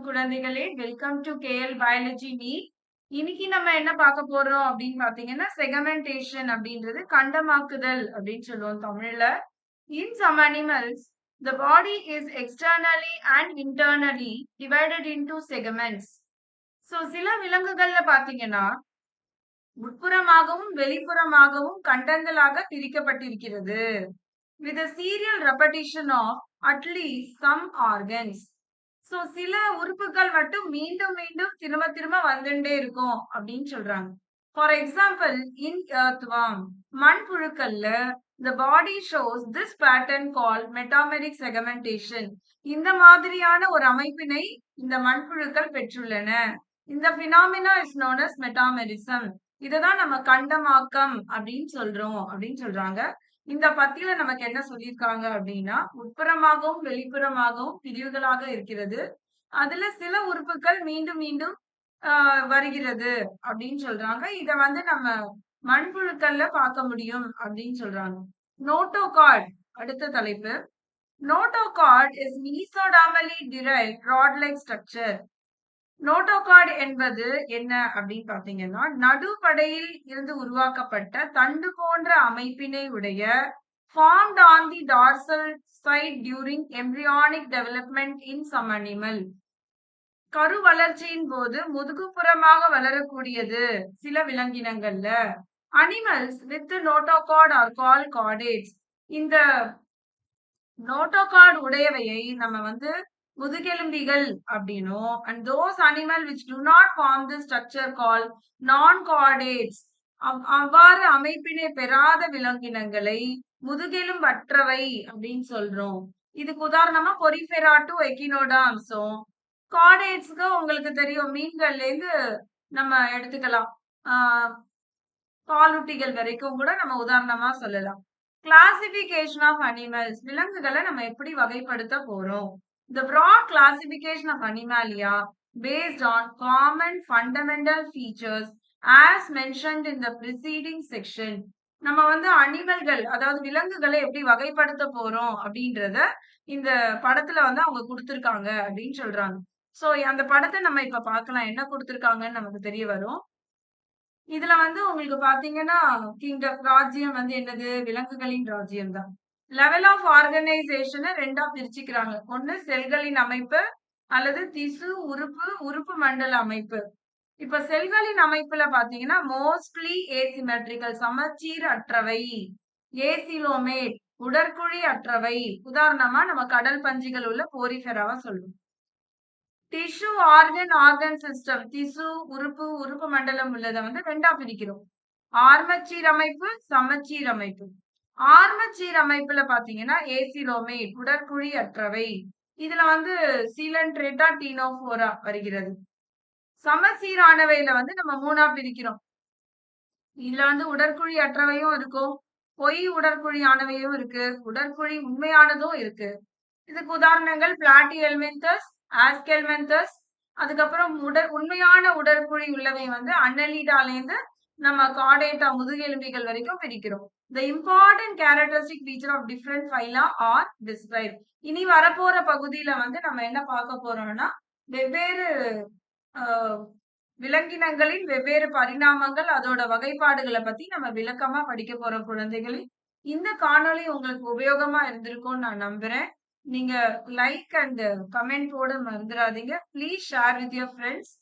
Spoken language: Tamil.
வணக்கம் குழந்தைகளே வெல்கம் டு கேஎல் பயாலஜி மீ இன்னைக்கு நம்ம என்ன பார்க்க போறோம் அப்படின்னு பாத்தீங்கன்னா செகமெண்டேஷன் அப்படின்றது கண்டமாக்குதல் அப்படின்னு சொல்லுவோம் தமிழ்ல. In some animals the body is externally and internally divided in into segments so சில விலங்குகள்ல பாத்தீங்கன்னா உட்புறமாகவும் வெளிப்புறமாகவும் கண்டங்களாக பிரிக்கப்பட்டிருக்கிறது. With serial repetition of at least some organs so சில உறுப்புகள் மட்டும் மீண்டும் மீண்டும் திரும்ப திரும்ப வந்துட்டே இருக்கும் அப்படின்னு சொல்றாங்க. For example in earthworm மண்புழுக்கள்ல the body shows this pattern call metameric segmentation இந்த மாதிரியான ஒரு அமைப்பினை இந்த மண்புழுக்கள் பெற்றுள்ளன. இந்த phenomena is known as metamerism இததான் நம்ம கண்டமாக்கம் அப்படின்னு சொல்றோம் அப்படின்னு சொல்றாங்க. இந்த பத்தியில நமக்கு என்ன சொல்லியிருக்காங்க அப்படின்னா உட்புறமாகவும் வெளிப்புறமாகவும் பிரிவுகளாக இருக்கிறது. அதுல சில உறுப்புகள் மீண்டும் மீண்டும் ஆஹ் வருகிறது அப்படின்னு சொல்றாங்க. இத வந்து நம்ம மண்புழுக்கள்ல பார்க்க முடியும் அப்படின்னு சொல்றாங்க. நோட்டோகார்ட் அடுத்த தலைப்பு. Notochord is mesodermally derived rod like structure notochord என்பது என்ன அப்படின்னு பாத்தீங்கன்னா நடுப்படையில் இருந்து உருவாக்கப்பட்ட தண்டு போன்ற அமைப்பினை உடைய formed on the dorsal side during embryonic development in some animal கரு வளர்ச்சியின் போது முதுகுப்புறமாக வளரக்கூடியது சில விலங்கினங்கள்ல. Animals with notochord are call chordates இந்த நோட்டோகார்டு உடையவையை நம்ம வந்து முதுகெலும்பிகள் அப்படின்னும் and those animal which do not form the structure call non chordates அவ்வாறு அமைப்பினை பெறாத விலங்கினங்களை முதுகெலும்பற்றவை அப்படின்னு சொல்றோம். இதுக்கு உதாரணமா பொரிஃபெரா டு எக்கினோடாம்ஸும் கார்டேட்ஸ்க்கு உங்களுக்கு தெரியும் மீன்கள்ல இருந்து நம்ம எடுத்துக்கலாம். ஆஹ் பாலூட்டிகள் வரைக்கும் கூட நம்ம உதாரணமா சொல்லலாம். கிளாசிபிகேஷன் ஆஃப் அனிமல்ஸ் விலங்குகளை நம்ம எப்படி வகைப்படுத்த போறோம்? The broad classification of Animalia based on common fundamental features as mentioned in the preceding section. நம்ம வந்து அனிமல்கள் அதாவது விலங்குகளை எப்படி வகைப்படுத்த போறோம் அப்படின்றத இந்த படத்துல வந்து அவங்க கொடுத்திருக்காங்க அப்படின்னு சொல்றாங்க. சோ அந்த படத்தை நம்ம இப்ப பார்க்கலாம். என்ன கொடுத்திருக்காங்கன்னு நமக்கு தெரிய வரும். இதுல வந்து உங்களுக்கு பாத்தீங்கன்னா கிங்டம் ராஜ்யம் வந்து என்னது? விலங்குகளின் ராஜ்யம் தான் லெவல் ஆஃப் ஆர்கனைசேஷனை ரெண்டா பிரிச்சுக்கிறாங்க. ஒண்ணு செல்களின் அமைப்பு அல்லது திசு உறுப்பு உறுப்பு மண்டல அமைப்பு. இப்ப செல்களின் அமைப்புல பாத்தீங்கன்னா மோஸ்ட்லி ஏசிமெட்ரிக்கல் சமச்சீர் அற்றவை. ஏசிலோமேட் உடற்குழி அற்றவை. உதாரணமா நம்ம கடல் பஞ்சிகள் உள்ள போரிஃபெராவா சொல்லுவோம். டிஷ்யூ ஆர்கன் ஆர்கன் சிஸ்டம் திசு உறுப்பு உறுப்பு மண்டலம் உள்ளதை வந்து ரெண்டா பிரிக்கிறோம். ஆர்மச்சீர் அமைப்பு சமச்சீர் அமைப்பு. ஆர்ம அமைப்புல பாத்தீங்கன்னா ஏசிலோமே உடற்குழி அற்றவை. இதுல வந்து சீலன்ட்ரேட்டா டீனோபோரா வருகிறது. சமசீரானவையில வந்து நம்ம மூணா பிரிக்கிறோம். இதுல வந்து உடற்குழி அற்றவையும் இருக்கும் பொய் உடற்குழி ஆனவையும் இருக்கு. உடற்குழி உண்மையானதும் இருக்கு. இதுக்கு உதாரணங்கள் பிளாட்டி எல்மெந்தஸ் ஆஸ்கெல்மெந்தஸ் அதுக்கப்புறம் உடற் உண்மையான உடற்குழி உள்ளவை வந்து அன்னலீடாலேருந்து நம்ம காடேட்டா முதுகெலும்பிகள் வரைக்கும் பிரிக்கிறோம். The important characteristic feature of different phyla are described. இனி வரப்போற பகுதியில வந்து நம்ம என்ன பார்க்க போறோம்னா வெவ்வேறு விலங்கினங்களின் வெவ்வேறு பரிணாமங்கள் அதோட வகைப்பாடுகளை பத்தி நம்ம விளக்கமா படிக்க போறோம் குழந்தைகளே இந்த காணொளி உங்களுக்கு உபயோகமா இருந்திருக்கும்னு நான் நம்புறேன். நீங்க லைக் அண்ட் கமெண்ட் போட மறந்துடாதீங்க. Please share with your friends